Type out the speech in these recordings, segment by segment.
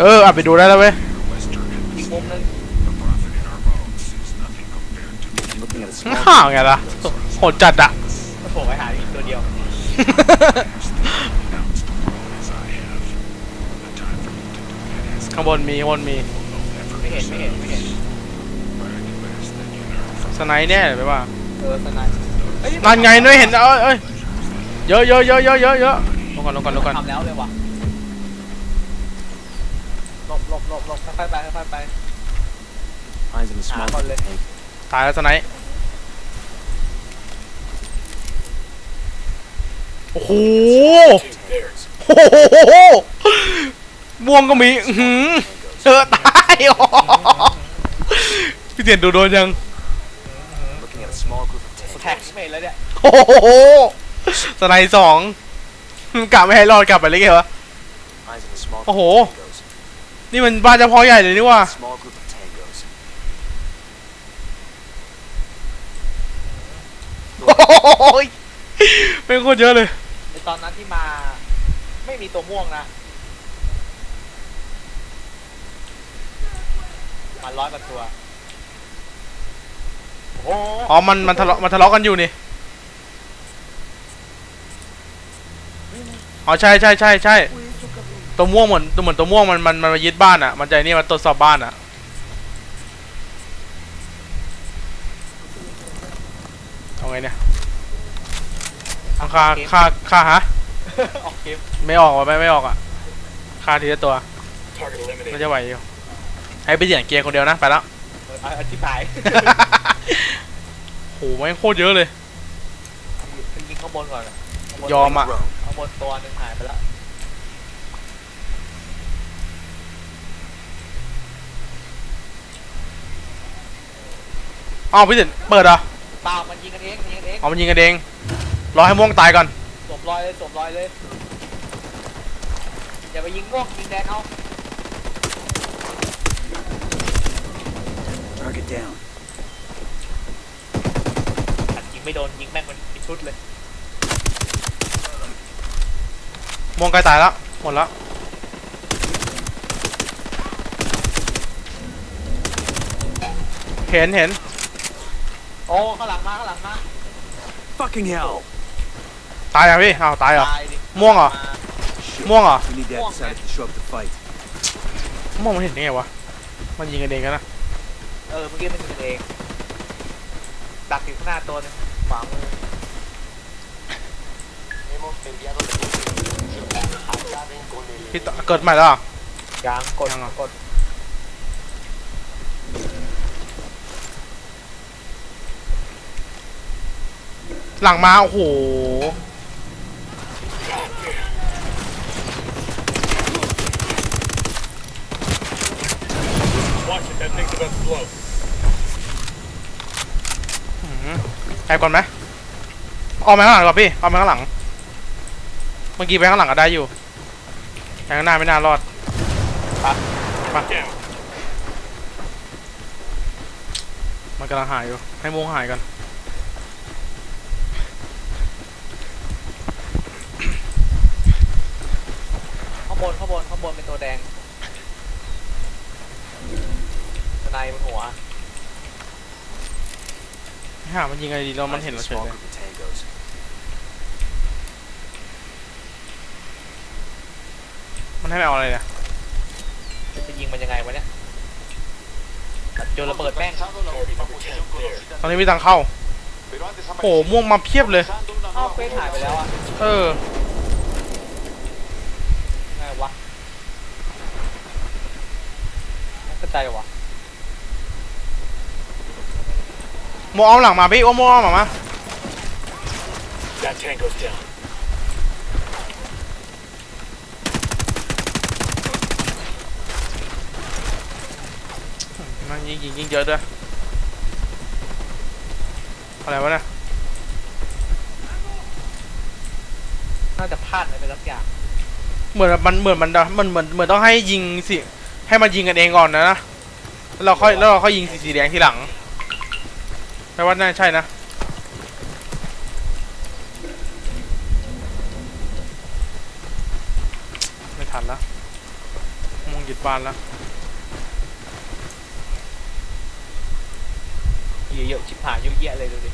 เอออะไปดูได้แล้วเว้ยอีกมุมนึง Looking at a small ฮ่าไงล่ะโหดจัดอะก็โผล่ไปหาอีกตัวเดียว ข้างบนมีข้างบนมี ไม่เห็น ไม่เห็น ไม่เห็น สไนด์แน่เลยว่า เออสนายเอ้ยนั่นไงไม่เห็นเอ้ยเอ้ยเยอะเยอะเยอะเยอะเยอะเยอะลงก่อนลงก่อนลงก่อนทำแล้วเลยว่ะ หลบหลบหลบหลบค่อยๆไปค่อยๆไป eyes in a small Ah, vale. tank. ตายแล้วสไนด์โอ้โหโอ้โหม่วงก็มีอื้อหือเจอตายอ๋อพี่เตียนดูโดนยัง Looking at a small group of แท็ก tangos. ไม่เห็นแล้วเนี่ยโอ้โหสไนด์สองกลับไม่ให้รอดกลับไปเลยไงวะ Eyes in a small Oh. group of tangos. นี่มันบ้านเจ้าพ่อใหญ่เลยนี่ว่า Small group of tangos. โอ้ยเป็นโคตรเยอะเลยในตอนนั้นที่มาไม่มีตัวม่วงนะ มาร้อยกว่าตัวโอ้โหอ๋อ มันมันทะเลาะมันทะเลาะกันอยู่นี่ อ๋อ ใช่ใช่ใช่ใช่ ตัวม่วงเหมือนตัวเหมือนตัวม่วงมันมันมันมายึดบ้านอะ มันใจนี่มันตรวจสอบบ้านอะ เอาไงเนี่ยเอาค่าค่าค่าฮะ ออกเกมไม่ออกว่ะไม่ไม่ออกอะค่าทีละตัวไม่จะไหวอยู่ ให้ไปเสียงเกียร์คนเดียวนะ ไปแล้ว เออเอาอธิบายโหแม่งโคตรเยอะเลย ยิงข้างบนก่อนข้างบนยอมอะ Row. ข้างบนตัวหนึงหายไปแล้ว อ้าวพี่เด่นเปิดเหรอะเปล่ามันยิงกันเองมันยิงกันเองเอามันยิงกันเองรอให้ม่วงตายก่อนสวมรอยเลยสวมรอยเลยอย่าไปยิงม่วงยิงแดงเอา Target down. อัดยิงไม่โดนยิงแม่งมันเป็นชุดเลยม่วงใกล้ตายแล้วหมดแล้วเห็นเห็น โอ้ข้างหลังมาข้างหลังมา Fucking hell. ตายอะพี่อ้าวตายเหรอ ตายดิม่วงเหรอมาม่วงเหรอ We need that Come on, decided man. to show up to fight. ม่วงมันเห็นได้ไงวะ มันยิงกันเองกันนะ เออเมื่อกี้มันยิงกันเอง ดักอยู่ข้างหน้าตัวหนึงขวามือ พี่ตเกิดใหม่แล้วเหรอ ยังกดยังเหรอ กด หลังมาโอ้โหแอบก่อนไหมออกไปข้างหลังก่อนพี่ออกไปข้างหลัง เมื่อกี้ไปข้างหลังก็ได้อยู่แต่ข้างหน้าไม่น่ารอดไปไปมันกำลังหายอยู่ ให้ม่วงหายก่อนางบนข้างบนข้างบนเป็นตัวแดงสไนบนหัว หามันยิงไงดีแล้วมัน Eyes เห็น in a เราเฉย small เลย group of tangos. มันให้ไม่เอาอะไรเนี่ยจะยิงมันยังไงวะเนี่ยโยนระเบิดแม่งตอนนี้มีตังค์เข้า โอ้ม่วงมาเพียบเลย อ้าวเฟสหายไปแล้วอะ เออ ไงวะไม่เข้า ใจวะม่วงเอาหลังมาพี่โอ้ม่วงเอาหลังมา That tango's down. มันยิงยิงยิงเยอะด้วยอะไรวะเนี่ยน่าจะพลาดอะไรไปสักอย่างเหมือนมันเหมือนมันมันเหมือนเหมือนต้องให้ยิงสิ ให้มันยิงกันเองก่อนนะนะ แล้วเราค่อยแล้วเราค่อยยิงสีสีแดงทีหลังแปลว่าน่าใช่นะ ไม่ทันแล้วม่วงยึดบานแล้วเยอะๆชิบหายเยอะแยะเลยดูดิ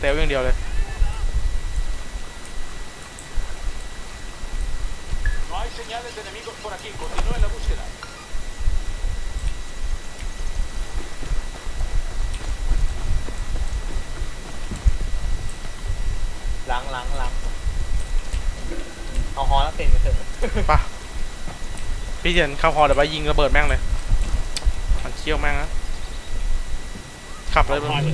เตลอย่างเดียวเลย No hay señales de enemigos por aquí. Continúen la búsqueda. ล้างล้างล้างเอาฮอแล้วเต็นกันเถอะปะพี่เทียนเข้าพอเดี๋ยวไปยิงระเบิดแม่งเลย มันเชี่ยวแม่งนะขับเลยมึงย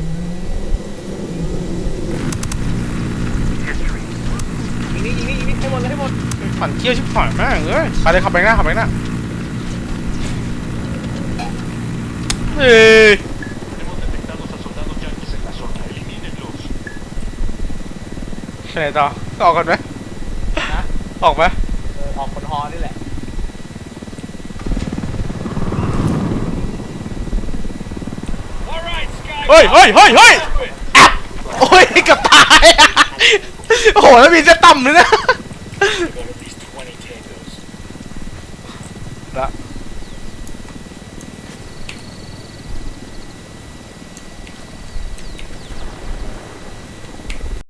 ิงนี่ยิงนี่ยิงนี่ ให้หมดเลยให้หมดมันเชี่ยวชิบหายแม่งเอ้ยไปเลยขับไปข้างหน้าขับไปข้างหน้าเฮ้ย Hemos detectado a soldados yanquis en la zona. Elimínenlos. ไปไหนต่อออกกันไหมนะออกไหมเออออกคนฮอนี่แหละ All right, Sky. เฮ้ยเฮ้ยเฮ้ยเฮ้ยอะโอ้ยเกับตายอะโอ้โหแล้วมีเส้นต่ำเลยนะ Got at